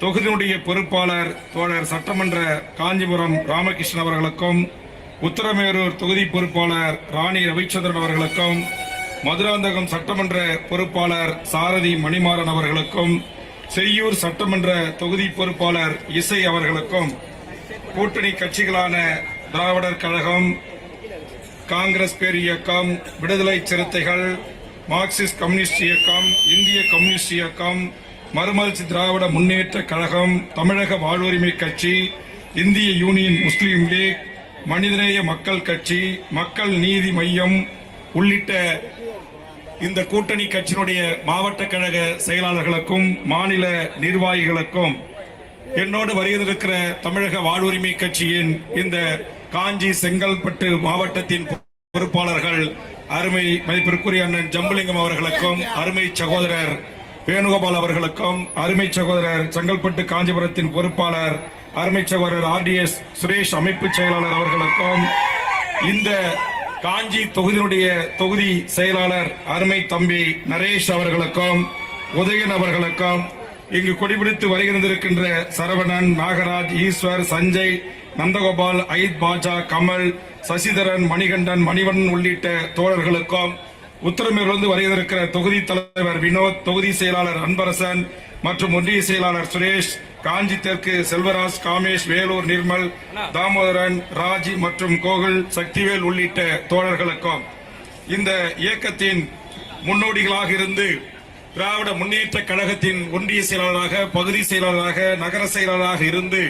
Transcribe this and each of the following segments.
தொகுதியினுடைய பொறுப்பாளர் தோழர் சட்டமன்ற காஞ்சிபுரம் ராமகிருஷ்ணன் அவர்களுக்கும் உத்தரமேரூர் தொகுதி பொறுப்பாளர் ராணி ரவிச்சந்திரன் அவர்களுக்கும் மதுராந்தகம் சட்டமன்ற பொறுப்பாளர் சாரதி மணிமாறன் அவர்களுக்கும் செய்யூர் சட்டமன்ற தொகுதி பொறுப்பாளர் இசை அவர்களுக்கும் கூட்டணி கட்சிகளான திராவிடர் கழகம் காங்கிரஸ் பேர் இயக்கம் விடுதலை சிறுத்தைகள் மார்க்சிஸ்ட் கம்யூனிஸ்ட் இயக்கம் இந்திய கம்யூனிஸ்ட் இயக்கம் மறுமலர்ச்சி திராவிட முன்னேற்ற கழகம் தமிழக வாழ்வுரிமை கட்சி இந்திய யூனியன் முஸ்லீம் லீக் மனிதநேய மக்கள் கட்சி மக்கள் நீதி மையம் உள்ளிட்ட இந்த கூட்டணி கட்சியினுடைய மாவட்ட கழக செயலாளர்களுக்கும் மாநில நிர்வாகிகளுக்கும் என்னோடு வருகிறதிருக்கிற தமிழக வாழ்வுரிமை கட்சியின் இந்த காஞ்சி செங்கல்பட்டு மாவட்டத்தின் பொறுப்பாளர்கள் அருமை மதிப்பிற்குரிய அண்ணன் ஜம்புலிங்கம் அவர்களுக்கும் அருமை சகோதரர் வேணுகோபால் அவர்களுக்கும் அருமை சகோதரர் செங்கல்பட்டு காஞ்சிபுரத்தின் பொறுப்பாளர் அருமை சகோதரர் ஆர்டிஎஸ் சுரேஷ் அமைப்பு செயலாளர் அவர்களுக்கும் இந்த காஞ்சி தொகுதியினுடைய தொகுதி செயலாளர் அருமை தம்பி நரேஷ் அவர்களுக்கும் உதயன் அவர்களுக்கும் இங்கு கொடிபிடித்து வருகின்றிருக்கின்ற சரவணன் நாகராஜ் ஈஸ்வர் சஞ்சய் நந்தகோபால் ஐத் பாஜா கமல் சசிதரன் மணிகண்டன் மணிவண்ணன் உள்ளிட்ட தோழர்களுக்கும் உத்தரமேலிருந்து வருகிறதிருக்கிற தொகுதி தலைவர் வினோத் தொகுதி செயலாளர் அன்பரசன் மற்றும் ஒன்றிய செயலாளர் சுரேஷ் காஞ்சி தெற்கு செல்வராஜ் காமேஷ் வேலூர் நிர்மல் தாமோதரன் ராஜி மற்றும் கோகுல் சக்திவேல் உள்ளிட்ட தோழர்களுக்கும் இந்த இயக்கத்தின் முன்னோடிகளாக இருந்து திராவிட முன்னேற்ற கழகத்தின் ஒன்றிய செயலாளராக பகுதி செயலாளராக நகர செயலாளராக இருந்து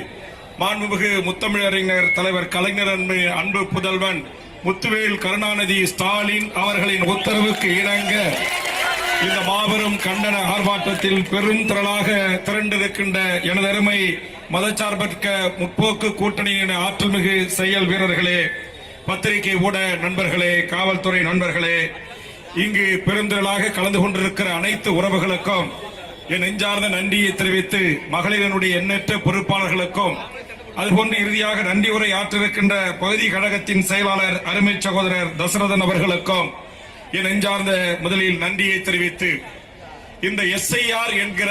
மாண்புமிகு முத்தமிழறிஞர் தலைவர் கலைஞர் அன்பு அன்பு புதல்வன் முத்துவேல் கருணாநிதி ஸ்டாலின் அவர்களின் உத்தரவுக்கு இணங்க இந்த மாபெரும் கண்டன ஆர்ப்பாட்டத்தில் பெரும் திரளாக திரண்டிருக்கின்ற எனதருமை மதச்சார்பற்ற முற்போக்கு கூட்டணியின் ஆற்றல்மிகு செயல் வீரர்களே பத்திரிகை ஊட நண்பர்களே காவல்துறை நண்பர்களே இங்கு பெருந்திரளாக கலந்து கொண்டிருக்கிற அனைத்து உறவுகளுக்கும் என் நெஞ்சார்ந்த நன்றியை தெரிவித்து மகளிரனுடைய எண்ணற்ற பொறுப்பாளர்களுக்கும் அதுபோன்று இறுதியாக நன்றி உரை ஆற்றிருக்கின்ற பகுதி கழகத்தின் செயலாளர் அருமை சகோதரர் தசரதன் அவர்களுக்கும் என் நெஞ்சார்ந்த முதலில் நன்றியை தெரிவித்து இந்த எஸ்ஐஆர் என்கிற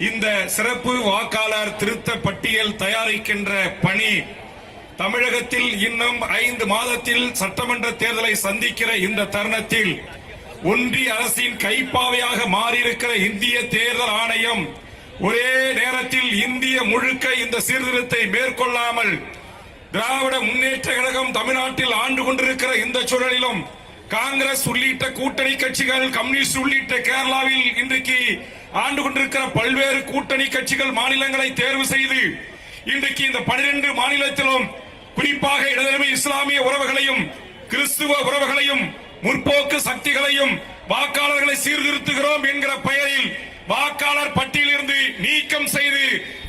இந்த சிறப்பு வாக்காளர் திருத்த பட்டியல் தயாரிக்கின்ற பணி தமிழகத்தில் இன்னும் ஐந்து மாதத்தில் சட்டமன்ற தேர்தலை சந்திக்கிற இந்த தருணத்தில் ஒன்றிய அரசின் கைப்பாவையாக மாறியிருக்கிற இந்திய தேர்தல் ஆணையம் ஒரே நேரத்தில் இந்திய முழுக்க இந்த சீர்திருத்தத்தை மேற்கொள்ளாமல் திராவிட முன்னேற்ற கழகம் தமிழ்நாட்டில் ஆண்டு கொண்டிருக்கிற இந்த சூழலிலும் காங்கிரஸ் உள்ளிட்ட கூட்டணி கட்சிகள் கம்யூனிஸ்ட் உள்ளிட்ட கேரளாவில் இன்றைக்கு ஆண்டு கொண்டிருக்கிற பல்வேறு கூட்டணி கட்சிகள் மாநிலங்களை தேர்வு செய்து இன்றைக்கு இந்த பனிரெண்டு மாநிலத்திலும் குறிப்பாக இடதுமை இஸ்லாமிய உறவுகளையும் கிறிஸ்துவ உறவுகளையும் முற்போக்கு சக்திகளையும் வாக்காளர்களை சீர்திருத்துகிறோம் என்கிற பெயரில் வாக்காளர் பட்டியலிருந்து நீக்கம் செய்து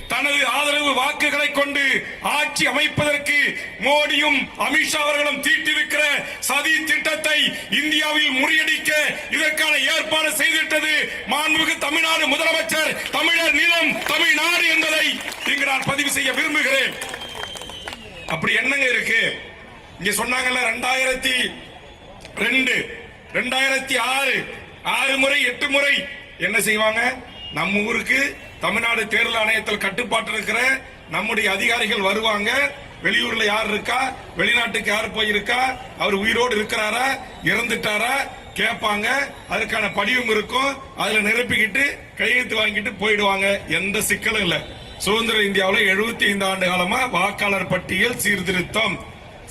தனது ஆதரவு வாக்குகளை கொண்டு ஆட்சி அமைப்பதற்கு மோடியும் அமித்ஷா அவர்களும் தீட்டிருக்கிற சதி திட்டத்தை இந்தியாவில் முறியடிக்க இதற்கான ஏற்பாடு செய்திட்டது மாண்புமிகு தமிழ்நாடு முதலமைச்சர் தமிழர் நிலம் தமிழ்நாடு என்பதை இங்கு நான் பதிவு செய்ய விரும்புகிறேன். அப்படி என்னங்க இருக்கு? இங்க சொன்னாங்கல்ல ரெண்டாயிரத்தி ரெண்டு ரெண்டாயிரத்தி ஆறு ஆறு முறை எட்டு முறை என்ன செய்வாங்க? நம்ம ஊருக்கு தமிழ்நாடு தேர்தல் ஆணையத்தில் கட்டுப்பாட்டு இருக்கிற நம்முடைய அதிகாரிகள் வருவாங்க. வெளியூர்ல யார் இருக்கா? வெளிநாட்டுக்கு யார் போயிருக்கா? அவர் உயிரோடு இருக்கிறாரா? இறந்துட்டாரா? கேட்பாங்க. அதுக்கான படிவும் இருக்கும். அதுல நிரப்பிக்கிட்டு கையெழுத்து வாங்கிட்டு போயிடுவாங்க. எந்த சிக்கலும் இல்ல. சுதந்திர இந்தியாவில் எழுபத்தி ஐந்து ஆண்டு காலமா வாக்காளர் பட்டியல் சீர்திருத்தம்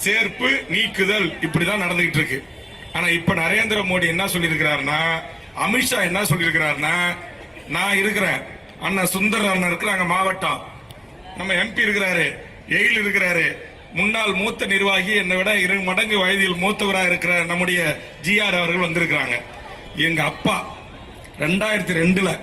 சேர்ப்பு நீக்குதல் இப்படிதான் நடந்துகிட்டு இருக்கு. ஆனா இப்ப நரேந்திர மோடி என்ன சொல்லியிருக்கிறாருன்னா அமித்ஷா என்ன சொல்லியிருக்கிறாருன்னா நான் இருக்கிறேன். அண்ணா சுந்தர் அண்ணன் இருக்கிறாங்க மாவட்டம். நம்ம எம்பி இருக்கிறாரு எயில் இருக்கிறாரு. முன்னாள் மூத்த நிர்வாகி என்னை விட இரு மடங்கு வயதில் மூத்தவராக இருக்கிற நம்முடைய ஜிஆர் அவர்கள் வந்திருக்கிறாங்க. எங்க அப்பா ரெண்டாயிரத்தி ரெண்டுல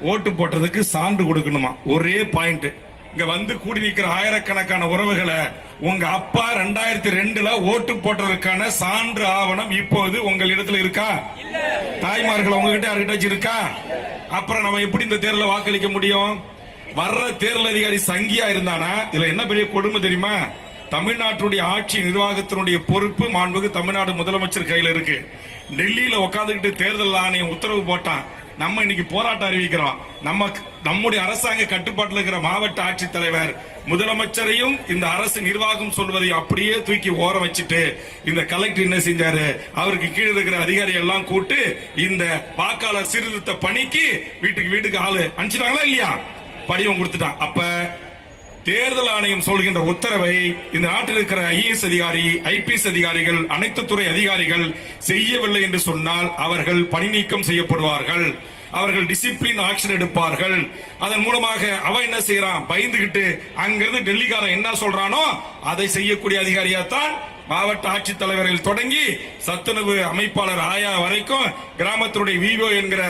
ஓட்டு போட்டதுக்கு சான்று கொடுக்கணுமா? ஒரே பாயிண்ட். இங்க வந்து கூடி நிற்கிற ஆயிரக்கணக்கான உறவுகளை உங்க அப்பா ரெண்டாயிரத்தி ரெண்டுல ஓட்டு போட்டதற்கான சான்று ஆவணம் இப்போது உங்களிடத்துல இருக்கா? தாய்மார்கள் உங்ககிட்ட யார்கிட்ட இருக்கா அப்புறம் நம்ம எப்படி இந்த தேர்தல வாக்களிக்க முடியும்? வர்ற தேர்தல் அதிகாரி சங்கியா இருந்தானா? இதுல என்ன பெரிய கொடுமை தெரியுமா? தமிழ்நாட்டுடைய ஆட்சி நிர்வாகத்தினுடைய பொறுப்பு மாண்புக்கு தமிழ்நாடு முதலமைச்சர் கையில இருக்கு. டெல்லியில உட்காந்துக்கிட்டு தேர்தல் ஆணையம் உத்தரவு போட்டான். நம்ம இன்னைக்கு போராட்டம் அறிவிக்கிறோம். நம்ம நம்முடைய அரசாங்க கட்டுப்பாட்டில் இருக்கிற மாவட்ட ஆட்சித்தலைவர் முதலமைச்சரையும் இந்த அரசு நிர்வாகம் சொல்வதை அப்படியே தூக்கி ஓரம் வச்சுட்டு இந்த கலெக்டர் என்ன செஞ்சாரு? அவருக்கு கீழே இருக்கிற அதிகாரி எல்லாம் கூட்டு இந்த வாக்காளர் சீர்திருத்த பணிக்கு வீட்டுக்கு வீட்டுக்கு ஆளு அனுப்பிச்சிட்டாங்களா இல்லையா? படிவம் கொடுத்துட்டான். அப்ப தேர்தல் ஆணையம் சொல்கின்ற உத்தரவை இந்த நாட்டில் இருக்கிற ஐஏஎஸ் அதிகாரி ஐபிஎஸ் அதிகாரிகள் அனைத்து துறை அதிகாரிகள் செய்யவில்லை என்று சொன்னால் அவர்கள் பணி நீக்கம் செய்யப்படுவார்கள். அவர்கள் டிசிப்ளின் ஆக்ஷன் எடுப்பார்கள். அதன் மூலமாக அவன் என்ன செய்யறான்? பயந்துகிட்டு அங்கிருந்து டெல்லிக்காரன் என்ன சொல்றானோ அதை செய்யக்கூடிய அதிகாரியாத்தான் மாவட்ட ஆட்சித்தலைவர்கள் தொடங்கி சத்துணவு அமைப்பாளர் ஆயா வரைக்கும் கிராமத்தினுடைய விவோ என்கிற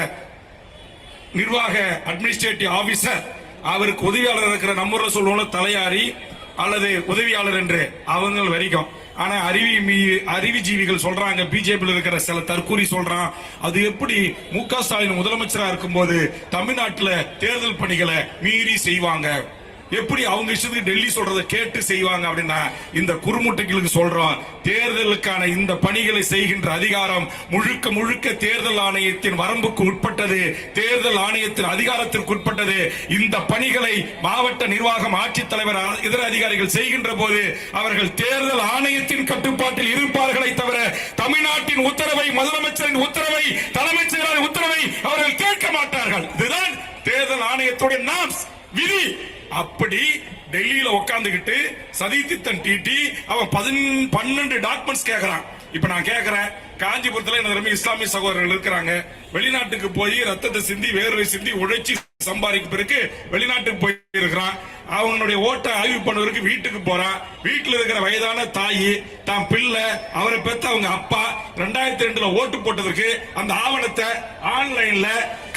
நிர்வாக அட்மினிஸ்ட்ரேட்டிவ் ஆபிசர் அவருக்கு உதவியாளர் இருக்கிற நம்ம ஊர்ல சொல்லுவோம் தலையாரி அல்லது உதவியாளர் என்று அவங்க வரைக்கும் ஆனா அறிவி மீ- அறிவுஜீவிகள் சொல்றாங்க பிஜேபியில் இருக்கிற சில தற்கூரி சொல்றான். அது எப்படி மு க ஸ்டாலின் முதலமைச்சரா இருக்கும்போது தமிழ்நாட்டுல தேர்தல் பணிகளை மீறி செய்வாங்க? எப்படி அவங்க இஷ்டத்துக்கு டெல்லி சொல்றதை கேட்டு செய்வாங்க அப்படின்னா இந்த குறுமுட்டைகளுக்கு சொல்றோம். தேர்தலுக்கான இந்த பணிகளை செய்கின்ற அதிகாரம் முழுக்க முழுக்க தேர்தல் ஆணையத்தின் வரம்புக்கு உட்பட்டது. தேர்தல் ஆணையத்தின் அதிகாரத்திற்கு உட்பட்டது. இந்த பணிகளை மாவட்ட நிர்வாகம் ஆட்சித்தலைவர் இதர அதிகாரிகள் செய்கின்ற போது அவர்கள் தேர்தல் ஆணையத்தின் கட்டுப்பாட்டில் இருப்பார்களை தவிர தமிழ்நாட்டின் உத்தரவை முதலமைச்சரின் உத்தரவை தலைமைச் செயலாளர் உத்தரவை அவர்கள் கேட்க மாட்டார்கள். இதுதான் தேர்தல் ஆணையத்துடைய நாம் விதி. அப்படி டெல்லியில உட்காந்துக்கிட்டு சதித்தித்தன் டிடி அவன் பதின் பன்னெண்டு டாக்குமெண்ட்ஸ் கேக்குறான். இப்ப நான் கேக்குறேன் காஞ்சிபுரத்துல எனக்கு இஸ்லாமிய சகோதரர்கள் இருக்கிறாங்க. வெளிநாட்டுக்கு போய் ரத்தத்தை சிந்தி வேர்வை சிந்தி உழைச்சி சம்பாதிக்க பிறகு வெளிநாட்டுக்கு போய் இருக்கிறான் அவங்களுடைய ஓட்டை ஆய்வு பண்ணுவதற்கு வீட்டுக்கு போறான். வீட்டில் இருக்கிற வயதான தாய் தான் பிள்ளை அவரை பெத்த அவங்க அப்பா ரெண்டாயிரத்தி ரெண்டுல ஓட்டு போட்டதற்கு அந்த ஆவணத்தை ஆன்லைன்ல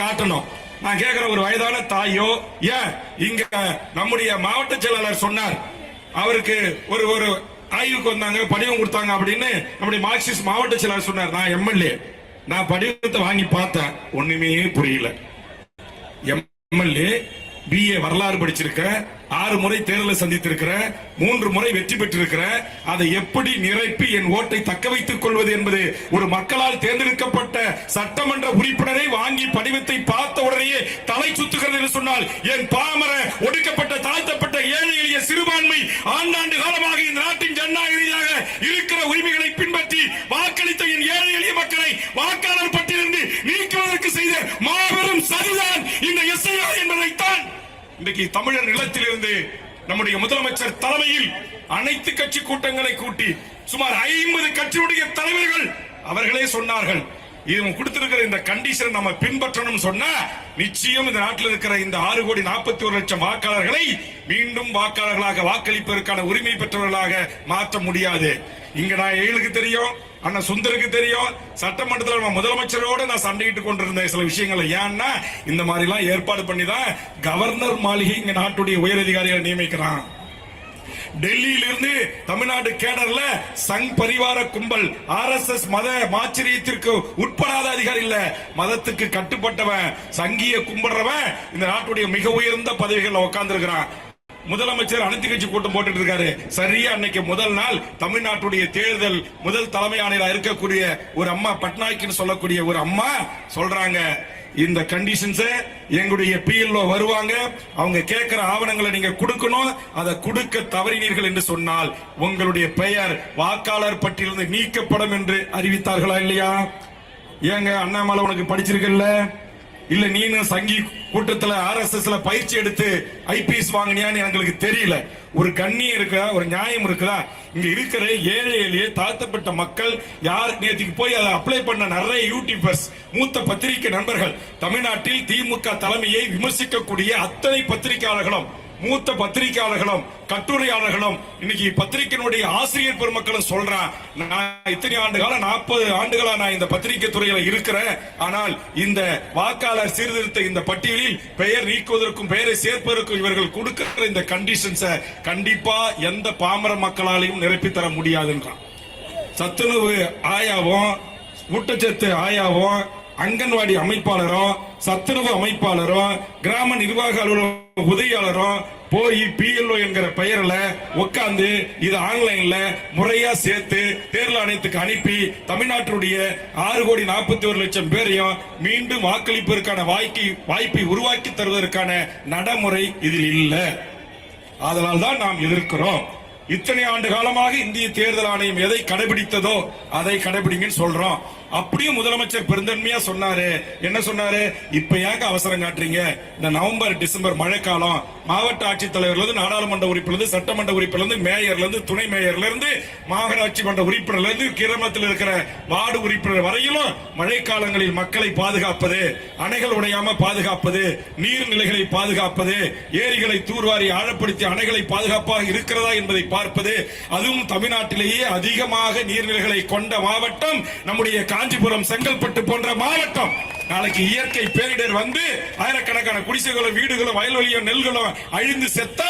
காட்டணும். நான் கேட்கிற ஒரு வயதான தாயோ ஏன்? இங்க நம்முடைய மாவட்ட செயலாளர் சொன்னார். அவருக்கு ஒரு ஒரு ஆய்வுக்கு வந்தாங்க படிவம் கொடுத்தாங்க அப்படின்னு நம்முடைய மார்க்சிஸ்ட் மாவட்ட செயலாளர் சொன்னார். நான் எம்எல்ஏ. நான் படிவத்தை வாங்கி பார்த்தேன். ஒண்ணுமே புரியல. எம்எல்ஏ பிஏ வரலாறு படிச்சிருக்கேன். ஆறு முறை தேர்தலை சந்தித்திருக்கிற மூன்று முறை வெற்றி பெற்றிருக்கிற அதை எப்படி நிரப்பி என் ஓட்டை தக்க வைத்துக் கொள்வது என்பது ஒரு மக்களால் தேர்ந்தெடுக்கப்பட்ட சட்டமன்ற உறுப்பினரை வாங்கி படிவத்தை பார்த்த உடனேயே தலை சுத்துகிறது என்று சொன்னால் என் பாமர ஒடுக்கப்பட்ட தாழ்த்தப்பட்ட ஏழை எளிய சிறுபான்மை ஆண்டாண்டு காலமாக இந்த நாட்டின் ஜனநாயக ரீதியாக இருக்கிற உரிமைகளை பின்பற்றி வாக்களித்த என் ஏழை எளிய மக்களை வாக்காளர் பட்டியலிருந்து நீக்குவதற்கு செய்த மாபெரும் சரிதான். இந்த இன்றைக்கு தமிழர் நிலத்திலிருந்து நம்முடைய முதலமைச்சர் தலைமையில் அனைத்து கட்சி கூட்டங்களை கூட்டி சுமார் ஐம்பது கட்சியுடைய தலைவர்கள் அவர்களே சொன்னார்கள். இவங்க கொடுத்திருக்கிற இந்த கண்டிஷனை நம்ம பின்பற்றணும் சொன்னா நிச்சயம் இந்த நாட்டில் இருக்கிற இந்த ஆறு கோடி நாற்பத்தி ஒரு லட்சம் வாக்காளர்களை மீண்டும் வாக்காளர்களாக வாக்களிப்பதற்கான உரிமை பெற்றவர்களாக மாற்ற முடியாது. இங்க நான் எங்களுக்கு தெரியும் அண்ணா சுந்தருக்கு தெரியும் சட்டமன்றத்தில் நம்ம முதலமைச்சரோட நான் சண்டையிட்டு கொண்டிருந்த சில விஷயங்களை. ஏன்னா இந்த மாதிரி எல்லாம் ஏற்பாடு பண்ணி தான் கவர்னர் மாளிகை இங்க நாட்டுடைய உயரதிகாரிகளை நியமிக்கிறான். டெல்லியிலிருந்து தமிழ்நாடு கேடர்ல சங் பரிவார கும்பல் ஆர் எஸ் எஸ் மத மாச்சரியத்திற்கு உட்படாத அதிகாரி இல்ல. மதத்துக்கு கட்டுப்பட்டவன் சங்கிய கும்பிடுறவன் இந்த நாட்டுடைய மிக உயர்ந்த பதவிகளில் உட்கார்ந்து இருக்கிறான் முதலமைச்சர் அனைத்து கட்சி கூட்டம் போட்டுட்டு இருக்காரு சரியா அன்னைக்கு முதல் நாள் தமிழ்நாட்டுடைய தேர்தல் முதல் தலைமை ஆணையராக இருக்கக்கூடிய ஒரு அம்மா பட்நாயக்னு சொல்லக்கூடிய ஒரு அம்மா சொல்றாங்க. இந்த கண்டிஷன்ஸ் எங்களுடைய பிஎல்ஓ வருவாங்க. அவங்க கேட்கிற ஆவணங்களை நீங்க கொடுக்கணும். அதை கொடுக்க தவறினீர்கள் என்று சொன்னால் உங்களுடைய பெயர் வாக்காளர் பட்டியலிருந்து நீக்கப்படும் என்று அறிவித்தார்களா இல்லையா? ஏங்க அண்ணாமலை உனக்கு படிச்சிருக்கல்ல? இல்ல நீனும் சங்கி கூட்டத்துல ஆர்எஸ்எஸ்ல பயிற்சி எடுத்து ஐபிஎஸ் வாங்கினியான்னு எங்களுக்கு தெரியல. ஒரு கண்ணியம் இருக்குதா? ஒரு நியாயம் இருக்குதா? இங்க இருக்கிற ஏழை எளிய தாழ்த்தப்பட்ட மக்கள் யார் நேற்றுக்கு போய் அதை அப்ளை பண்ண நிறைய யூடியூபர்ஸ் மூத்த பத்திரிகை நண்பர்கள் தமிழ்நாட்டில் திமுக தலைமையை விமர்சிக்கக்கூடிய அத்தனை பத்திரிகையாளர்களும் மூத்த பத்திரிகையாளர்களும் கட்டுரையாளர்களும் இன்னைக்கு பத்திரிகையினுடைய ஆசிரியர் பெருமக்களும் சொல்றான் நான் இத்தனை ஆண்டு காலம் நாற்பது ஆண்டுகளா நான் இந்த பத்திரிகை துறையில இருக்கிறேன். ஆனால் இந்த வாக்காளர் சீர்திருத்த இந்த பட்டியலில் பெயர் நீக்குவதற்கும் பெயரை சேர்ப்பதற்கும் இவர்கள் கொடுக்கிற இந்த கண்டிஷன்ஸை கண்டிப்பா எந்த பாமர மக்களாலையும் நிரப்பி தர முடியாதுன்றான். சத்துணவு ஆயாவும் ஊட்டச்சத்து ஆயாவும் அங்கன்வாடி அமைப்பாளரும் சத்துணவு அமைப்பாளரும் கிராம நிர்வாக அலுவலகம் உதவியாளரும் போய் பிஎல்ஓ என்கிற பெயர்ல உட்கார்ந்து இது ஆன்லைன்ல முறையா சேர்த்து தேர்தல் ஆணையத்துக்கு அனுப்பி தமிழ்நாட்டுடைய ஆறு கோடி நாற்பத்தி ஒரு லட்சம் பேரையும் மீண்டும் வாக்களிப்பதற்கான வாய்ப்பை வாய்ப்பை உருவாக்கி தருவதற்கான நடைமுறை இதில் இல்லை. அதனால் தான் நாம் எதிர்க்கிறோம். இத்தனை ஆண்டு காலமாக இந்திய தேர்தல் ஆணையம் எதை கடைபிடித்ததோ அதை கடைபிடிங்கன்னு சொல்றோம். அப்படியும் முதலமைச்சர் பெருந்தன்மையா சொன்னாரு. என்ன சொன்னாரு? இப்ப ஏங்க அவசரம் காட்டுறீங்க? இந்த நவம்பர் டிசம்பர் மழைக்காலம் மாவட்ட ஆட்சித்தலைவர்ல இருந்து நாடாளுமன்ற உறுப்பில இருந்து சட்டமன்ற உறுப்பில இருந்து மேயர்ல இருந்து துணை மேயர்ல இருந்து மாநகராட்சி மன்ற உறுப்பினர்ல இருந்து கிராமத்தில் இருக்கிற வார்டு உறுப்பினர் வரையிலும் மழைக்காலங்களில் மக்களை பாதுகாப்பது அணைகள் உடையாம பாதுகாப்பது நீர்நிலைகளை பாதுகாப்பது ஏரிகளை தூர்வாரி ஆழப்படுத்தி அணைகளை பாதுகாப்பாக இருக்கிறதா என்பதை பார்ப்பது அதுவும் தமிழ்நாட்டிலேயே அதிகமாக நீர்நிலைகளை கொண்ட மாவட்டம் நம்முடைய காஞ்சிபுரம் செங்கல்பட்டு போன்ற மாவட்டம் நாளைக்கு இயற்கை பேரிடர் வந்து ஆயிரக்கணக்கான குடிசைகளும் வீடுகளும் வயல்வெளியும் நெல்களும் அழிந்து செத்த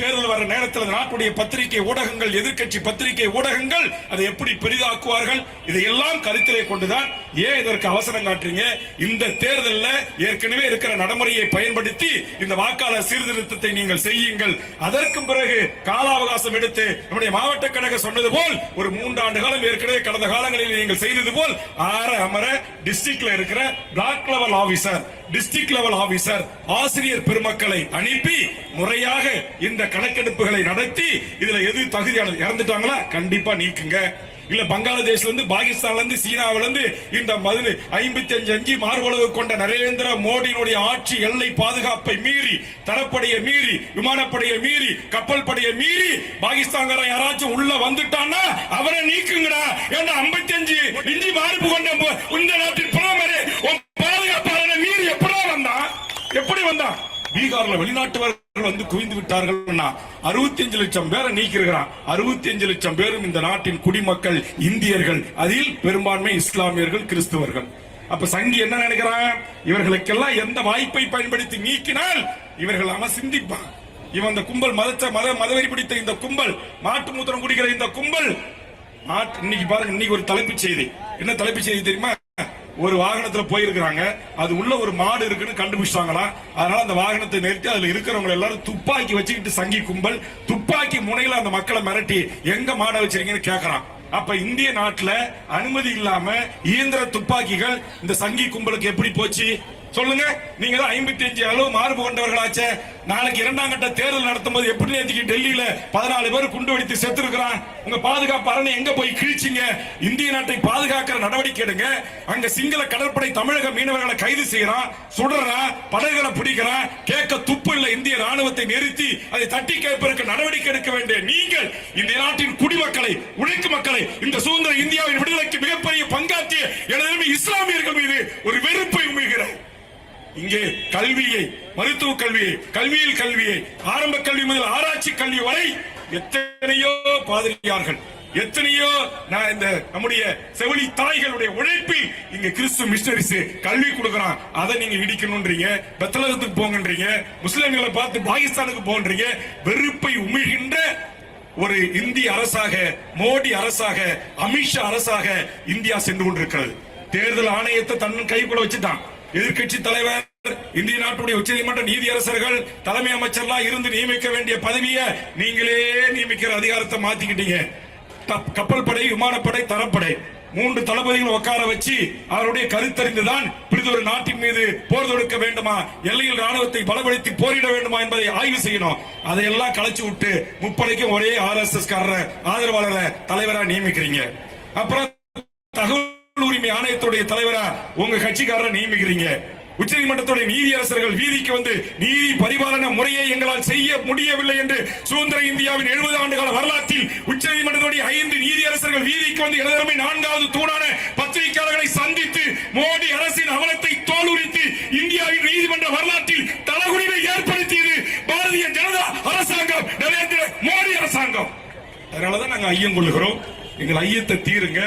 தேர்தல் வர நேரத்தில் நாட்டுடைய பத்திரிகை ஊடகங்கள் எதிர்கட்சி பத்திரிகை ஊடகங்கள் அதை எப்படி பெரிதாக்குவார்கள்? இதையெல்லாம் கருத்திலே கொண்டுதான் ஏன் இதற்கு அவசரம் காட்டுறீங்க? இந்த தேர்தலில் ஏற்கனவே இருக்கிற நடைமுறையை பயன்படுத்தி இந்த வாக்காளர் சீர்திருத்தத்தை நீங்கள் செய்யுங்கள். அதற்கு பிறகு கால அவகாசம் எடுத்து நம்முடைய மாவட்ட கழக சொன்னது போல் ஒரு மூன்றாண்டு காலம் ஏற்கனவே கடந்த காலங்களில் நீங்கள் செய்தது போல் ஆற அமர டிஸ்ட்ரிக்ட்ல இருக்கிற block level officer district level officer ஆசிரியர் பெருமக்களை அனுப்பி முறையாக இந்த கணக்கெடுப்புகளை நடத்தி இதுல எது தகுதியானது இறந்துட்டாங்களா? கண்டிப்பா நீக்குங்க. இல்ல பங்களாதேஷ்ல இருந்து பாகிஸ்தான்ல இருந்து சீனாவில இருந்து இந்த மது ஐம்பத்தி அஞ்சு அஞ்சு மார்பளவு கொண்ட நரேந்திர மோடியினுடைய ஆட்சி எல்லை பாதுகாப்பை மீறி தரப்படையை மீறி விமானப்படையை மீறி கப்பல் படையை மீறி பாகிஸ்தான்காரன் யாராச்சும் உள்ள வந்துட்டான்னா அவரை நீக்குங்கடா ஏன்னா ஐம்பத்தி அஞ்சு இஞ்சி மார்பு கொண்ட இந்த நாட்டின் பிரதமரே பாதுகாப்பாளரை மீறி எப்படா வந்தான்? எப்படி வந்தான்? பீகார்ல வெளிநாட்டவர்கள் வந்து குவிந்து விட்டார்கள் அறுபத்தி அஞ்சு லட்சம் பேரை நீக்கிருக்கிறான் அறுபத்தி அஞ்சு லட்சம் பேரும் இந்த நாட்டின் குடிமக்கள் இந்தியர்கள் அதில் பெரும்பான்மை இஸ்லாமியர்கள் கிறிஸ்தவர்கள். அப்ப சங்கி என்ன நினைக்கிறான்? இவர்களுக்கெல்லாம் எந்த வாய்ப்பை பயன்படுத்தி நீக்கினால் இவர்கள் அவன் சிந்திப்பான். இவன் இந்த கும்பல் மதச்ச மத மதவெறி பிடித்த இந்த கும்பல் மாட்டு மூத்திரம் குடிக்கிற இந்த கும்பல் இன்னைக்கு பாருங்க இன்னைக்கு ஒரு தலைப்புச் செய்தி. என்ன தலைப்புச் செய்தி தெரியுமா? ஒரு வாகனத்துல போயிருக்கிறாங்க. அது உள்ள ஒரு மாடு இருக்குன்னு கண்டுபிடிச்சாங்களா அதனால அந்த வாகனத்தை நிறுத்தி அதுல இருக்கிறவங்க எல்லாரும் துப்பாக்கி வச்சுக்கிட்டு சங்கி கும்பல் துப்பாக்கி முனையில அந்த மக்களை மிரட்டி எங்க மாடை வச்சிருக்கீங்கன்னு கேக்குறான். அப்ப இந்திய நாட்டுல அனுமதி இல்லாம இயந்திர துப்பாக்கிகள் இந்த சங்கி கும்பலுக்கு எப்படி போச்சு? சொல்லுங்க. நீங்க தான் ஐம்பத்தி அஞ்சு அளவு மார்பு கொண்டவர்களாச்சே. நாளைக்கு இரண்டாம் கட்ட தேர்தல் நடத்தும் போது எப்படி நேற்றுக்கு டெல்லியில பதினாலு பேர் குண்டு வெடித்து செத்து இருக்கிறான் உங்க பாதுகாப்பு அரணை எங்க போய் கிழிச்சிங்க? இந்திய நாட்டை பாதுகாக்கிற நடவடிக்கை எடுங்க. அங்க சிங்கள கடற்படை தமிழக மீனவர்களை கைது செய்யறான் சுடுறான் படகுகளை பிடிக்கிறான் கேட்க துப்பு இல்ல. இந்திய ராணுவத்தை நிறுத்தி அதை தட்டி கேட்பதற்கு நடவடிக்கை எடுக்க வேண்டிய நீங்கள் இந்த நாட்டின் குடிமக்களை உழைக்கும் மக்களை இந்த சுதந்திர இந்தியாவின் விடுதலைக்கு மிகப்பெரிய பங்காற்றிய எனது இஸ்லாமியர்கள் மீது ஒரு வெறுப்பை உமிழ்கிறேன். இங்கே கல்வியை மருத்துவ கல்வியை கல்வியில் கல்வியை ஆரம்ப கல்வி முதல் ஆராய்ச்சி கல்வி வரை எத்தனையோ பாதிரியார்கள் எத்தனையோ நான் இந்த நம்முடைய செவிலி தாய்களுடைய உழைப்பில் இங்க கிறிஸ்து மிஷனரிஸ் கல்வி கொடுக்கறான். அதை நீங்க இடிக்கணும்ன்றீங்க பெத்தலகத்துக்கு போங்கன்றீங்க முஸ்லிம்களை பார்த்து பாகிஸ்தானுக்கு போன்றீங்க வெறுப்பை உமிழ்கின்ற ஒரு இந்திய அரசாக மோடி அரசாக அமித்ஷா அரசாக இந்தியா சென்று கொண்டிருக்கிறது. தேர்தல் ஆணையத்தை தன் கைக்குள்ள வச்சுட்டான். எதிர்க்கட்சி தலைவர் இந்திய நாட்டுடைய உச்சநீதிமன்ற நீதியரசர்கள் தலைமை அமைச்சர்லாம் இருந்து நியமிக்க வேண்டிய பதவியை நீங்களே நியமிக்கிற அதிகாரத்தை மாத்திக்கிட்டீங்க. தப்- கப்பல் படை விமானப்படை தரப்படை மூன்று தளபதிகளை உட்கார வச்சு அவருடைய கருத்தறிந்துதான் இப்படி ஒரு நாட்டின் மீது போர் தொடுக்க வேண்டுமா எல்லையில் ராணுவத்தை பலப்படுத்தி போரிட வேண்டுமா என்பதை ஆய்வு செய்யணும். அதையெல்லாம் களைச்சு விட்டு முப்படைக்கும் ஒரே ஆர் எஸ் எஸ் காரரை ஆதரவாளரை தலைவரா நியமிக்கிறீங்க. அப்புறம் தகவல் உரிமை ஆணையத்துடைய தலைவரா உங்க கட்சிக்காரரை நியமிக்கிறீங்க. உச்சநீதிமன்றத்துடைய நீதியரசர்கள் வீதிக்கு வந்து நீதி பரிபாலன முறையை எங்களால் செய்ய முடியவில்லை என்று சுதந்திர இந்தியாவின் எழுபது ஆண்டுகால வரலாற்றில் உச்சநீதிமன்றத்துடைய ஐந்து நீதியரசர்கள் வீதிக்கு வந்து இடதுமை நான்காவது தூணான பத்திரிகையாளர்களை சந்தித்து மோடி அரசின் அவலத்தை தோலுரித்து இந்தியாவின் நீதிமன்ற வரலாற்றில் தலகுடிவை ஏற்படுத்தியது பாரதிய ஜனதா அரசாங்கம் நரேந்திர மோடி அரசாங்கம். அதனாலதான் நாங்க ஐயம் கொள்கிறோம் எங்கள் ஐயத்தை தீருங்க.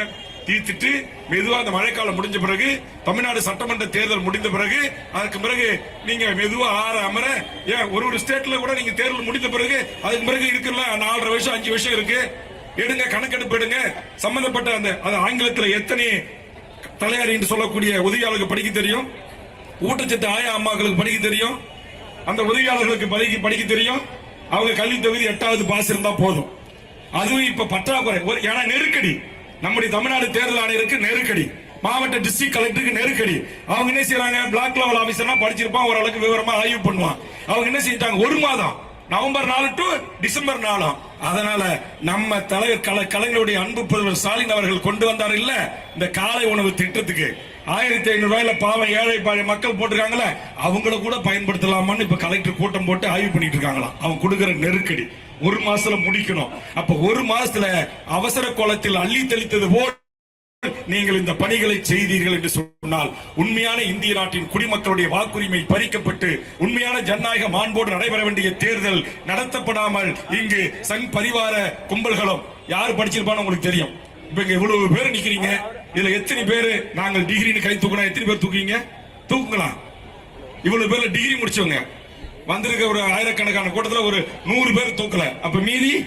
தீர்த்துட்டு மெதுவா அந்த மழைக்காலம் முடிஞ்ச பிறகு தமிழ்நாடு சட்டமன்ற தேர்தல் முடிந்த பிறகு அதுக்கு பிறகு நீங்க மெதுவா ஆற அமர ஏன் ஒரு ஒரு ஸ்டேட்ல கூட நீங்க தேர்தல் முடிந்த பிறகு அதுக்கு பிறகு இருக்குல்ல நாலரை வருஷம் அஞ்சு வருஷம் இருக்கு. எடுங்க கணக்கெடுப்பு எடுங்க. சம்பந்தப்பட்ட அந்த அது ஆங்கிலத்தில் எத்தனை தலையாரி என்று சொல்லக்கூடிய உதவியாளருக்கு படிக்க தெரியும். ஊட்டச்சத்து ஆயா அம்மாக்களுக்கு படிக்க தெரியும். அந்த உதவியாளர்களுக்கு படிக்க படிக்க தெரியும். அவங்க கல்வி தொகுதி எட்டாவது பாஸ் இருந்தா போதும். அதுவும் இப்ப பற்றாக்குறை. ஒரு ஏன்னா நெருக்கடி. நம்முடைய தமிழ்நாடு தேர்தல் ஆணையருக்கு நெருக்கடி. மாவட்ட டிஸ்ட்ரிக்ட் கலெக்டருக்கு நெருக்கடி. அவங்க என்ன செய்யறாங்க பிளாக் லெவல் ஆபீசர்னா படிச்சிருப்பான் ஓரளவுக்கு விவரமா ஆய்வு பண்ணுவான். அவங்க என்ன செஞ்சிட்டாங்க ஒரு மாதம் நவம்பர் நாலு டு டிசம்பர் நாலாம் அதனால நம்ம தலைவர் கல கலைஞருடைய அன்பு புதல்வர் ஸ்டாலின் அவர்கள் கொண்டு வந்தார் இல்ல? இந்த காலை உணவு திட்டத்துக்கு. ஆயிரத்தி ஐநூறு ரூபாயில பாவம் ஏழை பாழை மக்கள் போட்டிருக்காங்களே அவங்கள கூட பயன்படுத்தலாமான்னு இப்ப கலெக்டர் கூட்டம் போட்டு ஆய்வு பண்ணிட்டு இருக்காங்களாம். அவங்க கொடுக்குற நெருக்கடி. ஒரு மாசத்துல முடிக்கணும். அப்ப ஒரு மாசத்துல அவசர கோலத்தில் அள்ளி தெளித்தது போல் நீங்கள் இந்த பணிகளை செய்தீர்கள் என்று சொன்னால் உண்மையான இந்திய நாட்டின் குடிமக்களுடைய வாக்குரிமை பறிக்கப்பட்டு உண்மையான ஜனநாயக மாண்போடு நடைபெற வேண்டிய தேர்தல் நடத்தப்படாமல் இங்கு சங் பரிவார கும்பல்களும் யார் படிச்சிருப்பான்னு உங்களுக்கு தெரியும். இப்ப இங்க இவ்வளவு பேர் நிக்கிறீங்க. இதுல எத்தனை பேர் நாங்கள் டிகிரின்னு கை தூக்கணும் எத்தனை பேர் தூக்குவீங்க? தூக்குங்களா? இவ்வளவு பேர்ல டிகிரி முடிச்சவங்க. வந்திருக்க ஒரு ஆயிரக்கணக்கான கூட்டத்தில் ஒரு நூறு பேர் தூக்கல. அப்ப மீதி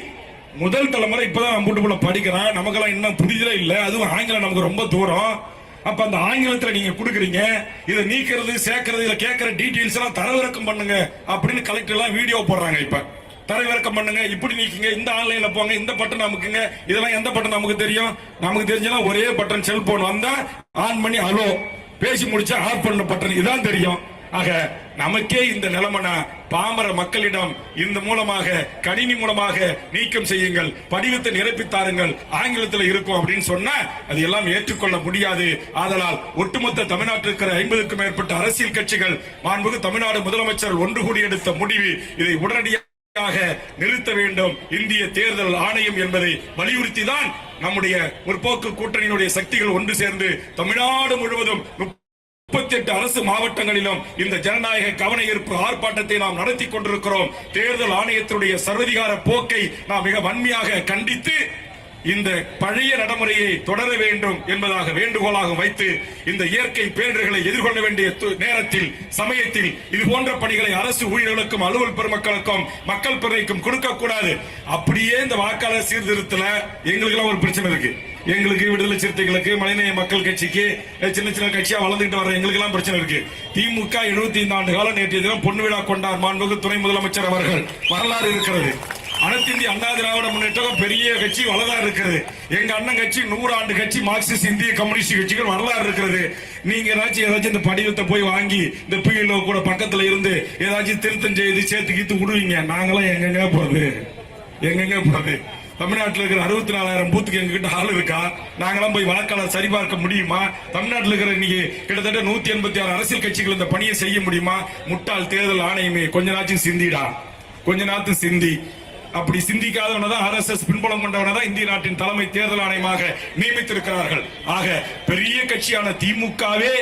முதல் தலைமுறை இப்பதான் நம்ம வீட்டு போல படிக்கிறான் நமக்கெல்லாம் இன்னும் புரிதலே இல்லை. அதுவும் ஆங்கிலம் நமக்கு ரொம்ப தூரம். அப்ப அந்த ஆங்கிலத்துல நீங்க கொடுக்குறீங்க. இதை நீக்கிறது சேர்க்கறது இதை கேட்கிற டீட்டெயில்ஸ் எல்லாம் தரவிறக்கம் பண்ணுங்க அப்படின்னு கலெக்டர் எல்லாம் வீடியோ போடுறாங்க இப்ப. தரவிறக்கம் பண்ணுங்க. இப்படி நீக்குங்க. இந்த ஆன்லைன்ல போங்க. இந்த பட்டன் அமுக்குங்க. இதெல்லாம் எந்த பட்டன் நமக்கு தெரியும்? நமக்கு தெரிஞ்சனா ஒரே பட்டன் செல்போன் வந்தா ஆன் பண்ணி ஹலோ பேசி முடிச்சா ஆஃப் பண்ண பட்டன் இதான் தெரியும். ஆக நமக்கே இந்த நிலைமன பாமர மக்களிடம் இந்த மூலமாக கணினி மூலமாக நீக்கம் செய்யுங்கள் படிவத்தை நிரப்பித்தாருங்கள் ஆங்கிலத்தில் இருக்கும் அப்படின்னு சொன்னா அது எல்லாம் ஏற்றுக்கொள்ள முடியாது. ஆதலால் ஒட்டுமொத்த தமிழ்நாட்டில் இருக்கிற ஐம்பதுக்கும் மேற்பட்ட அரசியல் கட்சிகள் மாண்புகு தமிழ்நாடு முதலமைச்சர் ஒன்று கூடி எடுத்த முடிவு இதை உடனடியாக நிறுத்த வேண்டும். இந்திய தேர்தல் ஆணையம் என்பதை வலியுறுத்தி தான் நம்முடைய முற்போக்கு கூட்டணியினுடைய சக்திகள் ஒன்று சேர்ந்து தமிழ்நாடு முழுவதும் முப்பத்தி எட்டு அரசு மாவட்டங்களிலும் இந்த ஜனநாயக கவன ஈர்ப்பு ஆர்ப்பாட்டத்தை நாம் நடத்தி கொண்டிருக்கிறோம். தேர்தல் ஆணையத்தினுடைய சர்வதிகார போக்கை நாம் மிக வன்மையாக கண்டித்து இந்த பழைய நடைமுறையை தொடர வேண்டும் என்பதாக வேண்டுகோளாக வைத்து இந்த இயற்கை பேரிடர்களை எதிர்கொள்ள வேண்டிய து- நேரத்தில் சமயத்தில் இது போன்ற பணிகளை அரசு ஊழியர்களுக்கும் அலுவல் பெருமக்களுக்கும் மக்கள் பிறரைக்கும் கொடுக்க கூடாது. அப்படியே இந்த வாக்காளர் சீர்திருத்தல எங்களுக்கு ஒரு பிரச்சனை இருக்கு. எங்களுக்கு விடுதலை சிறுத்தைகளுக்கு மனிதநேய மக்கள் கட்சிக்கு சின்ன சின்ன கட்சியா வளர்ந்துட்டு வர எங்களுக்கு எல்லாம் பிரச்சனை இருக்கு. திமுக 75 ஐந்து ஆண்டு காலம் நேற்றைய தினம் பொன் விழா கொண்டார் மாண்புமிகு துணை முதலமைச்சர் அவர்கள். வரலாறு இருக்கிறது. அனைத்திந்திய அண்ணா திராவிட முன்னேற்றம் பெரிய கட்சி வரலாறு இருக்கிறது. எங்க அண்ணன் கட்சி நூறாண்டு கட்சி மார்க்சிஸ்ட் இந்திய கம்யூனிஸ்ட் கட்சிகள் வரலாறு இருக்கிறது. நீங்க ஏதாச்சும் ஏதாச்சும் இந்த படிவத்தை போய் வாங்கி இந்த பிஎல்ஓ கூட பக்கத்துல இருந்து ஏதாச்சும் திருத்தம் செய்து சேர்த்து கீத்து விடுவீங்க. நாங்களாம் எங்கெங்க போறது? எங்கெங்க போறது? தமிழ்நாட்டில் இருக்கிற அறுபத்தி நாலாயிரம் பூத்துக்கு எங்ககிட்ட ஆள் இருக்கா? நாங்களாம் போய் வாக்காளர் சரிபார்க்க முடியுமா? தமிழ்நாட்டில் இருக்கிற இன்னைக்கு கிட்டத்தட்ட நூத்தி எண்பத்தி ஆறு அரசியல் கட்சிகள் இந்த பணியை செய்ய முடியுமா? முட்டாள் தேர்தல் ஆணையமே கொஞ்ச நாச்சும் சிந்திடா. கொஞ்ச நாத்து சிந்தி. அப்படி சிந்திக்காதவனை தான் எஸ் பின்புலம் கொண்டவனை தான் இந்திய நாட்டின் தலைமை தேர்தல் ஆணையமாக நியமித்திருக்கிறார்கள். ஆக பெரிய கட்சியான திமுகவே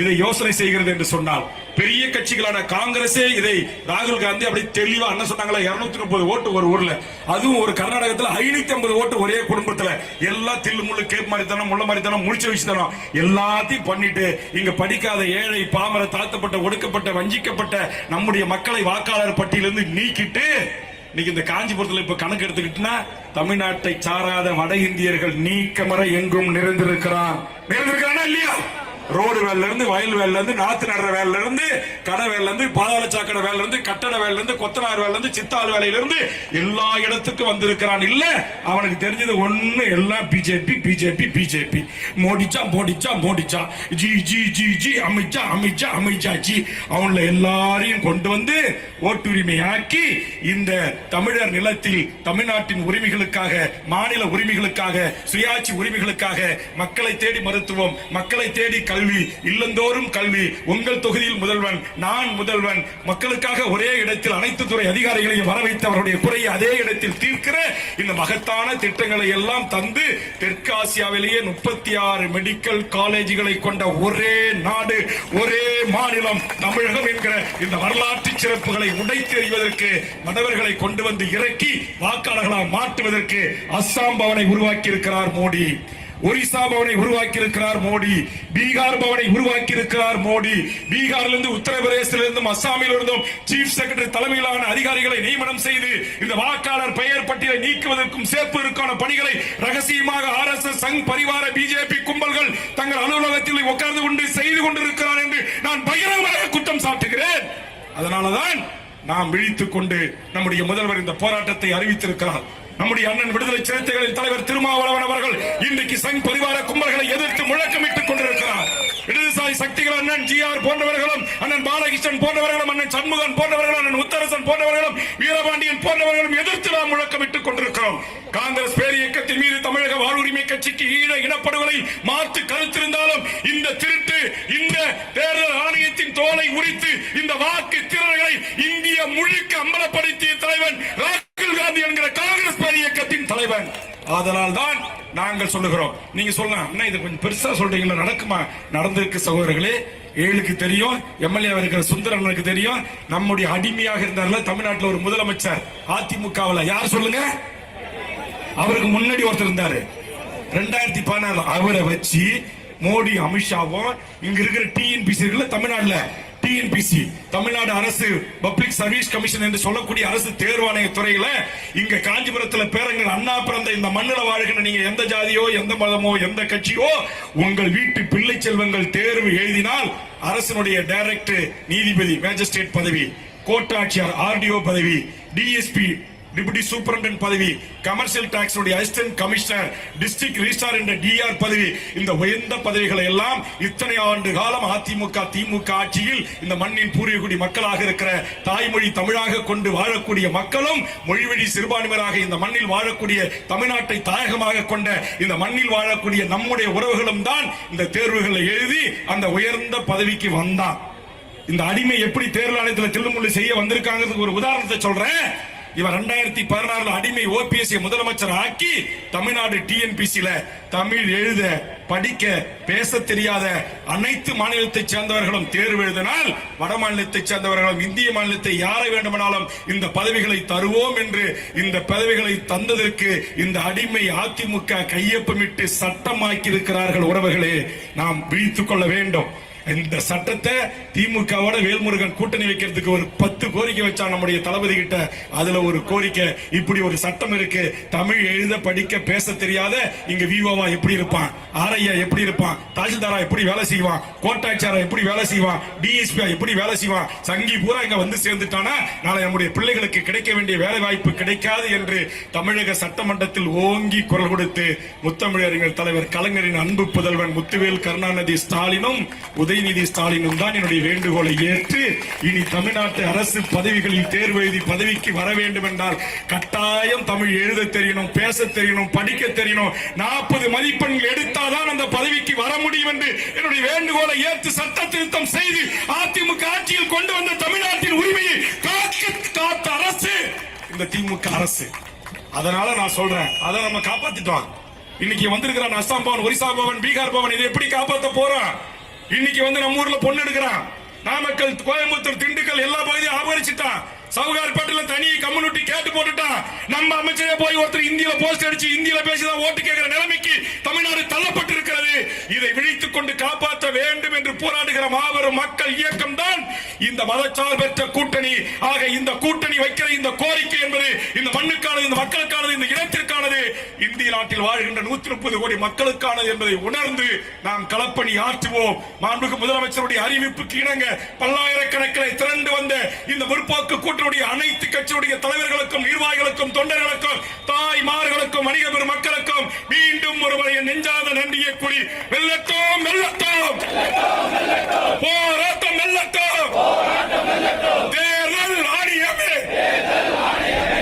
இதை யோசனை செய்கிறது என்று சொன்னால் பெரிய கட்சிகளான காங்கிரசே இதை ராகுல் காந்தி அப்படி தெளிவா என்ன சொன்னாங்களா இருநூத்தி முப்பது ஓட்டு ஒரு ஊர்ல. அதுவும் ஒரு கர்நாடகத்துல ஐநூத்தி ஐம்பது ஓட்டு ஒரே குடும்பத்துல. எல்லா தில்லு முள்ளு கேப் மாதிரி தானே முள்ள மாதிரி தானே முடிச்சு வச்சு தானே எல்லாத்தையும் பண்ணிட்டு இங்க படிக்காத ஏழை பாமர தாழ்த்தப்பட்ட ஒடுக்கப்பட்ட வஞ்சிக்கப்பட்ட நம்முடைய மக்களை வாக்காளர் பட்டியலிருந்து நீக்கிட்டு இன்னைக்கு இந்த காஞ்சிபுரத்துல இப்ப கணக்கு எடுத்துக்கிட்டுனா தமிழ்நாட்டை சாராத வட இந்தியர்கள் நீக்கமர எங்கும் நிறைந்திருக்கிறான். நிறைந்திருக்கிறானா இல்லையா? ரோடு வேலையில இருந்து வயல் வேலையில இருந்து நாத்து நடுற வேலையில இருந்து கடை வேலையில இருந்து பாதாள சாக்கடை வேலையில இருந்து கட்டட வேலையில இருந்து கொத்தனார் வேலையில இருந்து சித்தாள் வேலையில இருந்து எல்லா இடத்துக்கும் வந்திருக்கிறான். இல்ல அவனுக்கு தெரிஞ்சது ஒண்ணு எல்லாம் பிஜேபி பிஜேபி பிஜேபி. மோடிச்சா மோடிச்சா மோடிச்சா. ஜி ஜி ஜி ஜி அமித்ஷா அமித்ஷா அமித்ஷா ஜி. அவங்கள எல்லாரையும் கொண்டு வந்து ஓட்டுரிமை ஆக்கி இந்த தமிழர் நிலத்தில் தமிழ்நாட்டின் உரிமைகளுக்காக மாநில உரிமைகளுக்காக சுயாட்சி உரிமைகளுக்காக மக்களை தேடி மருத்துவம் மக்களை தேடி கல்வி இல்லந்தோறும் கல்வி. உங்கள் தொகுதியில் முதல்வன் நான் முதல்வன். மக்களுக்காக ஒரே இடத்தில் அனைத்து துறை அதிகாரிகளையும் வர வைத்தவருடைய குறையை அதே இடத்தில் தீர்க்கிற இந்த மகத்தான திட்டங்களை எல்லாம் தந்து தெற்காசியாவிலேயே முப்பத்தி ஆறு மெடிக்கல் காலேஜுகளை கொண்ட ஒரே நாடு ஒரே மாநிலம் தமிழகம் என்கிற இந்த வரலாற்று சிறப்புகளை உடைத்தெறிவதற்கு மடவர்களை கொண்டு வந்து இறக்கி வாக்காளர்களாக மாற்றுவதற்கு அஸ்ஸாம் பவனை உருவாக்கி இருக்கிறார் மோடி. ஒரிசா பவனை உருவாக்கி இருக்கிறார் மோடி பீகார் பவனை உருவாக்கி இருக்கிறார் மோடி பீகார்ல இருந்து உத்தரப்பிரதேசத்திலிருந்தும் இருந்தும் அஸ்ஸாமில் இருந்தும் சீஃப் செக்ரட்டரி தலைமையிலான அதிகாரிகளை நியமனம் செய்து இந்த வாக்காளர் பெயர் பட்டியலை நீக்குவதற்கும் சேர்ப்பதற்கான பணிகளை ரகசியமாக ஆர் எஸ் எஸ் சங் பரிவார பிஜேபி கும்பல்கள் தங்கள் அலுவலகத்தில் உட்கார்ந்து கொண்டு செய்து கொண்டிருக்கிறார் என்று நான் பகிரங்கமாக குற்றம் சாட்டுகிறேன். அதனாலதான் நாம் விழித்துக் கொண்டு நம்முடைய முதல்வர் இந்த போராட்டத்தை அறிவித்திருக்கிறார். நம்முடைய அண்ணன் விடுதலை சிறுத்தைகளின் தலைவர் திருமாவளவன் அவர்கள் இன்றைக்கு சங் பரிவார கும்பல்களை எதிர்த்து முழக்கமிட்டுக் கொண்டிருக்கிறார். இடதுசாரி சக்திகள் அண்ணன் ஜி ஆர் போன்றவர்களும் அண்ணன் பாலகிருஷ்ணன் போன்றவர்களும் அண்ணன் சண்முகன் போன்றவர்களும் அண்ணன் உத்தரசன் போன்றவர்களும் வீரபாண்டியன் போன்றவர்களும் எதிர்த்து நாம் முழக்கமிட்டுக் கொண்டிருக்கிறோம். காங்கிரஸ் பேர் இயக்கத்தின் மீது தமிழக வாழ்வுரிமை கட்சிக்கு ஈழ இனப்படுகொலை மாற்று கருத்திருந்தாலும் இந்த திருட்டு இந்த தேர்தல் ஆணையத்தின் தோலை உரித்து இந்த வாக்கு திறன்களை இந்திய முழுக்க அம்பலப்படுத்திய தலைவன் ராகுல் காந்தி என்கிற காங்கிரஸ் பேர் இயக்கத்தின் தலைவன் அதனால் தான் நாங்கள் சொல்லுகிறோம். நீங்க சொல்லலாம் அண்ணா இது கொஞ்சம் பெருசா சொல்றீங்களா நடக்குமா? நடந்திருக்கு சகோதரர்களே ஏழுக்கு தெரியும் எம்எல்ஏ இருக்கிற சுந்தரனுக்கு தெரியும் நம்முடைய அடிமையாக இருந்தார்ல தமிழ்நாட்டில் ஒரு முதலமைச்சர் அதிமுகவில். யார் சொல்லுங்க? அவருக்கு முன்னாடி ஒருத்தர் இருந்தாரு. ரெண்டாயிரத்தி பதினாறு அவரை வச்சு மோடி அமித்ஷாவும் இங்க இருக்கிற டிஎன்பிசி இருக்குல்ல தமிழ்நாட்டுல டிஎன்பிசி தமிழ்நாடு அரசு பப்ளிக் சர்வீஸ் கமிஷன் என்று சொல்லக்கூடிய அரசு தேர்வாணைய துறையில இங்க காஞ்சிபுரத்துல பேரங்கள் அண்ணா பிறந்த இந்த மண்ணில் வாழ்கின்ற நீங்க எந்த ஜாதியோ எந்த மதமோ எந்த கட்சியோ உங்கள் வீட்டு பிள்ளை செல்வங்கள் தேர்வு எழுதினால் அரசனுடைய டைரக்டர் நீதிபதி மேஜிஸ்ட்ரேட் பதவி கோட்டாட்சியர் ஆர்டிஓ பதவி டிஎஸ்பி டிப்யூட்டி சூப்பரண்டன்ட் பதவி commercial tax assistant commissioner district registrar என்ற டிஆர் பதவி. இந்த உயர்ந்த பதவிகளை எல்லாம் இத்தனை ஆண்டு காலம் அதிமுக திமுக ஆட்சியில் இந்த மண்ணின் பூர்வீகுடி மக்களாக இருக்கிற தாய்மொழி தமிழாக கொண்டு வாழக்கூடிய மக்களும் மொழிவழி சிறுபான்மையராக இந்த மண்ணில் வாழக்கூடிய தமிழ்நாட்டை தாயகமாக கொண்ட இந்த மண்ணில் வாழக்கூடிய நம்முடைய உறவுகளும் தான் இந்த தேர்வுகளை எழுதி அந்த உயர்ந்த பதவிக்கு வந்தான். இந்த அடிமை எப்படி தேர்தல் ஆணையத்தில் தில்லுமுள்ளு செய்ய வந்திருக்காங்கிறதுக்கு ஒரு உதாரணத்தை சொல்றேன். இவர் ரெண்டாயிரத்தி பதினாறுல அடிமை ஓபிஎஸ் முதலமைச்சர் ஆக்கி தமிழ்நாடு டிஎன்பிசியில தமிழ் எழுத படிக்க பேச தெரியாத அனைத்து மாநிலத்தைச் சேர்ந்தவர்களும் தேர்வு எழுதினால் வட மாநிலத்தைச் சேர்ந்தவர்களும் இந்திய மாநிலத்தை யாரை வேண்டுமானாலும் இந்த பதவிகளை தருவோம் என்று இந்த பதவிகளை தந்ததற்கு இந்த அடிமை அதிமுக கையொப்பமிட்டு சட்டமாக்கி இருக்கிறார்கள் உறவுகளே நாம் விழித்துக் கொள்ள வேண்டும். இந்த சட்டத்தை திமுகவோட வேல்முருகன் கூட்டணி வைக்கிறதுக்கு ஒரு பத்து கோரிக்கை வச்சா நம்முடைய தளபதி கிட்ட அதுல ஒரு கோரிக்கை. இப்படி ஒரு சட்டம் இருக்கு. தமிழ் எழுத படிக்க பேச தெரியாத இங்க விவோவா எப்படி இருப்பான்? ஆரையா எப்படி இருப்பான்? தாசில்தாரா எப்படி வேலை செய்வான்? கோட்டாட்சியாரா எப்படி வேலை செய்வான்? டிஎஸ்பி எப்படி வேலை செய்வான்? சங்கி பூரா இங்க வந்து சேர்ந்துட்டானா? நாளை நம்முடைய பிள்ளைகளுக்கு கிடைக்க வேண்டிய வேலை வாய்ப்பு கிடைக்காது என்று தமிழக சட்டமன்றத்தில் ஓங்கி குரல் கொடுத்து முத்தமிழறிஞர் தலைவர் கலைஞரின் அன்பு புதல்வன் முத்துவேல் கருணாநிதி ஸ்டாலினும் உதயநிதி ஸ்டாலினும் தான் என்னுடைய வேண்டுகோளை ஏற்று இனி தமிழ்நாட்டு அரசு பதவிகளில் தேர்வு எழுதி பதவிக்கு வர வேண்டும் என்றால் கட்டாயம் தமிழ் எழுத தெரியணும் பேச தெரியணும் படிக்க தெரியணும். நாற்பது மதிப்பெண்கள் எடுத்தாதான் அந்த பதவிக்கு வர முடியும் என்று என்னுடைய வேண்டுகோளை ஏற்று சட்ட திருத்தம் செய்து அதிமுக ஆட்சியில் கொண்டு வந்த தமிழ்நாட்டின் உரிமையை காக்க காத்த அரசு இந்த திமுக அரசு. அதனால நான் சொல்றேன் அதை நம்ம காப்பாத்திட்டோம். இன்னைக்கு வந்திருக்கிறான் அசாம் பவன் ஒரிசா பவன் பீகார் பவன் இதை எப்படி காப்பாற்ற போறான் இன்னைக்கு வந்து நம்ம ஊர்ல பொண்ணு எடுக்கிறான். நாமக்கல் கோயம்புத்தூர் திண்டுக்கல் எல்லா பகுதியும் ஆபரிச்சிட்டான் சவுகார்பேட்டில தனி கம்யூனிட்டி கேட்டு போட்டுட்டான். நம்ம அமைச்சரே போய் ஒருத்தர் இந்தியில போஸ்ட் அடிச்சு இந்தியில பேசிதான் ஓட்டு கேட்கிற நிலைமைக்கு தமிழ்நாடு தள்ளப்பட்டு இருக்கிறது இதை விழித்துக் கொண்டு காப்பாற்ற வேண்டும் என்று போராடுகிற மாபெரும் மக்கள் இயக்கம் தான் இந்த மதச்சார்பற்ற கூட்டணி. ஆக இந்த கூட்டணி வைக்கிற இந்த கோரிக்கை என்பது இந்த மண்ணுக்கானது இந்த மக்களுக்கானது இந்த இடத்திற்கு நாட்டில் வாழ்கின்ற நூத்தி முப்பது கோடி மக்களுக்கானது என்பதை உணர்ந்து நாம் களப்பணி ஆற்றுவோம். மாண்புக்கு முதலமைச்சருடைய அறிவிப்புக்கு இணங்க பல்லாயிரக்கணக்கில் திரண்டு வந்த இந்த முற்போக்கு கூட்டணியுடைய அனைத்து கட்சியுடைய தலைவர்களுக்கும் நிர்வாகிகளுக்கும் தொண்டர்களுக்கும் தாய்மார்களுக்கும் வணிக பெரும் மக்களுக்கும் மீண்டும் ஒருமுறை நெஞ்சாத நன்றியை கூறி வெள்ளத்தோம் வெள்ளத்தோம் போராட்டம் வெள்ளத்தோம் தேர்தல் ஆணையமே.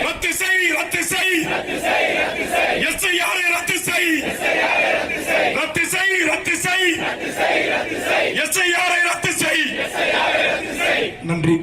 ரத்து செய் ரத்து செய். செய் ரத்து செய். ரத்து செய் எஸ்ஐஆரை ரத்து செய். நன்றி.